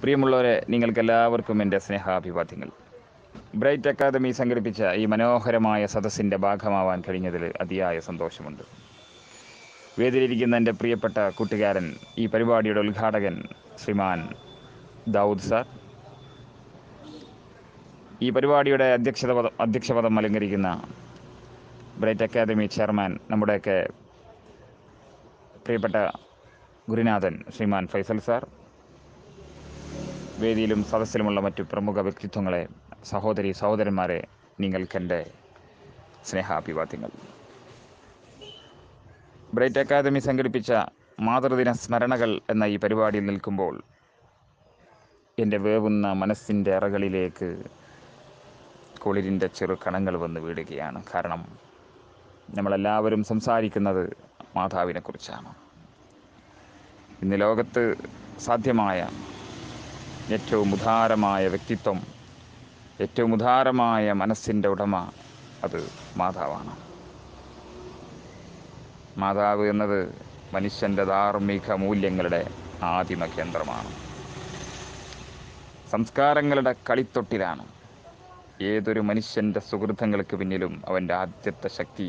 പ്രിയമുള്ളവരെ നിങ്ങൾക്കെല്ലാവർക്കും എന്റെ സ്നേഹാഭിവാദ്യങ്ങൾ. ബ്രൈറ്റ് അക്കാദമി സംഘടിപ്പിച്ച ഈ മനോഹരമായ സദസ്സിന്റെ ഭാഗമാവാൻ കഴിഞ്ഞതിൽ അതിയായ സന്തോഷമുണ്ട്. വേദിയിലിരിക്കുന്ന എന്റെ പ്രിയപ്പെട്ട കൂട്ടുകാരൻ ഈ പരിപാടിയുടെ ഉദ്ഘാടകൻ ശ്രീമാൻ ദാവൂദ് സാർ. ഈ പരിപാടിയുടെ അധ്യക്ഷത പദം അധ്യക്ഷപദം അലങ്കരിക്കുന്ന ബ്രൈറ്റ് അക്കാദമി ചെയർമാൻ നമ്മുടെയൊക്കെ പ്രിയപ്പെട്ട ഗുരുനാഥൻ ശ്രീമാൻ ഫൈസൽ സാർ. വേദിയിലും സദസ്സിലുമുള്ള മറ്റു പ്രമുഖ വ്യക്തിത്വങ്ങളെ സഹോദരി സഹോദരന്മാരെ നിങ്ങൾക്കെന്റെ സ്നേഹാഭിവാദ്യങ്ങൾ. ബ്രൈറ്റ് അക്കാദമി സംഘടിപ്പിച്ച മാതൃദിന സ്മരണകൾ എന്ന ഈ പരിപാടിയിൽ നിൽക്കുമ്പോൾ എന്റെ വേവുന്ന മനസ്സിന്റെ അറകളിലേക്ക് കുളിരിന്റെ ചെറു കണങ്ങൾ വന്ന് വീടുകയാണ് കാരണം നമ്മളെല്ലാവരും സംസാരിക്കുന്നത് മാതാവിനെക്കുറിച്ചാണ്. ഇന്ന് ലോകത്ത് സാധ്യമായ ഏറ്റവും ഉദാരമായ വ്യക്തിത്വം ഏറ്റവും ഉദാരമായ മനസ്സിന്റെ ഉടമ അത് മാതാവാണ്. മാതാവ് എന്നത് മനുഷ്യന്റെ ധാർമ്മിക മൂല്യങ്ങളുടെ ആദിമ കേന്ദ്രമാണ്. സംസ്കാരങ്ങളുടെ കളിത്തൊട്ടിലാണ് ഏതൊരു മനുഷ്യന്റെ സുഹൃത്തങ്ങൾക്ക് പിന്നിലും അവന്റെ ആദ്യത്തെ ശക്തി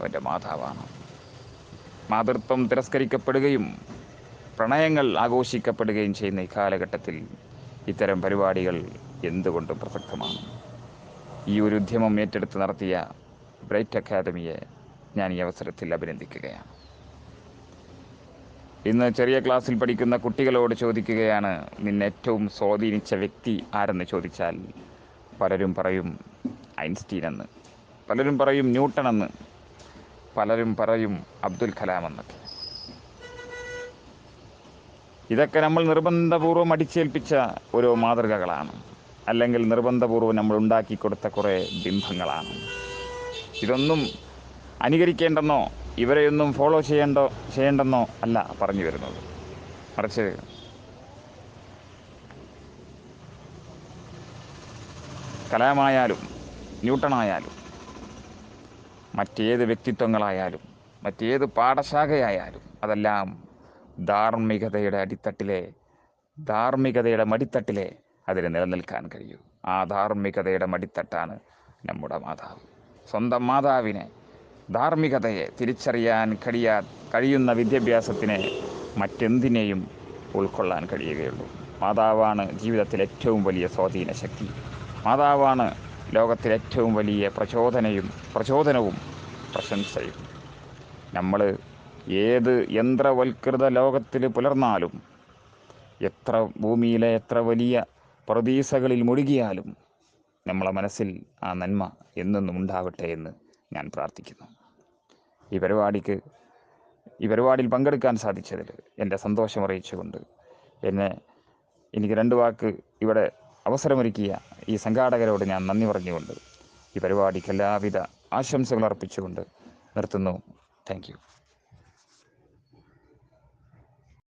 അവന്റെ മാതാവാണ്. മാതൃത്വം തിരസ്കരിക്കപ്പെടുകയും പ്രണയങ്ങൾ ആഘോഷിക്കപ്പെടുകയും ചെയ്യുന്ന ഈ കാലഘട്ടത്തിൽ ഇത്തരം പരിപാടികൾ എന്തുകൊണ്ടും പ്രസക്തമാണ്? ഈ ഒരു ഉദ്യമം ഏറ്റെടുത്ത് നടത്തിയ ബ്രൈറ്റ് അക്കാദമിയെ ഞാൻ ഈ അവസരത്തിൽ അഭിനന്ദിക്കുകയാണ്. ഇന്ന് ചെറിയ ക്ലാസ്സിൽ പഠിക്കുന്ന കുട്ടികളോട് ചോദിക്കുകയാണ് നിന്നെ ഏറ്റവും സ്വാധീനിച്ച വ്യക്തി ആരെന്ന്? ചോദിച്ചാൽ പലരും പറയും ഐൻസ്റ്റീൻ എന്ന്. പലരും പറയും ന്യൂട്ടൺ എന്ന്. പലരും പറയും അബ്ദുൽ കലാം എന്നൊക്കെ. ഇതൊക്കെ നമ്മൾ നിർബന്ധപൂർവം അടിച്ചേൽപ്പിച്ച ഓരോ മാതൃകകളാണ്. അല്ലെങ്കിൽ നിർബന്ധപൂർവം നമ്മൾ ഉണ്ടാക്കി കൊടുത്ത കുറേ ബിംബങ്ങളാണ്. ഇതൊന്നും അനുകരിക്കേണ്ടെന്നോ ഇവരെയൊന്നും ഫോളോ ചെയ്യേണ്ടോ ചെയ്യേണ്ടെന്നോ അല്ല പറഞ്ഞു വരുന്നത്. മറിച്ച് കലാമായാലും ന്യൂട്ടണായാലും മറ്റേത് വ്യക്തിത്വങ്ങളായാലും മറ്റേത് പാഠശാഖയായാലും അതെല്ലാം ധാർമ്മികതയുടെ അടിത്തട്ടിലെ ധാർമ്മികതയുടെ മടിത്തട്ടിലെ അതിന് നിലനിൽക്കാൻ കഴിയൂ. ആ ധാർമ്മികതയുടെ മടിത്തട്ടാണ് നമ്മുടെ മാതാവ്. സ്വന്തം മാതാവിനെ ധാർമ്മികതയെ തിരിച്ചറിയാൻ കഴിയാ കഴിയുന്ന വിദ്യാഭ്യാസത്തിനെ മറ്റെന്തിനേയും ഉൾക്കൊള്ളാൻ കഴിയുകയുള്ളൂ. മാതാവാണ് ജീവിതത്തിലെ ഏറ്റവും വലിയ സ്വാധീന ശക്തി. മാതാവാണ് ലോകത്തിലെ ഏറ്റവും വലിയ പ്രചോദനയും പ്രചോദനവും പ്രശംസയും. നമ്മൾ ഏത് യന്ത്രവൽകൃത ലോകത്തിൽ പുലർന്നാലും എത്ര ഭൂമിയിലെ എത്ര വലിയ പ്രതീസകളിൽ മുഴുകിയാലും നമ്മളെ മനസ്സിൽ ആ നന്മ എന്നെന്നും ഉണ്ടാവട്ടെ എന്ന് ഞാൻ പ്രാർത്ഥിക്കുന്നു. ഈ പരിപാടിക്ക് ഈ പരിപാടിയിൽ പങ്കെടുക്കാൻ സാധിച്ചതിൽ എന്റെ സന്തോഷം അറിയിച്ചുകൊണ്ട് എന്നെ എനിക്ക് രണ്ട് വാക്ക് ഇവിടെ അവസരമൊരുക്കിയ ഈ സംഘാടകരോട് ഞാൻ നന്ദി പറഞ്ഞുകൊണ്ട് ഈ പരിപാടിക്ക് എല്ലാവിധ ആശംസകൾ അർപ്പിച്ചുകൊണ്ട് നിർത്തുന്നു. താങ്ക്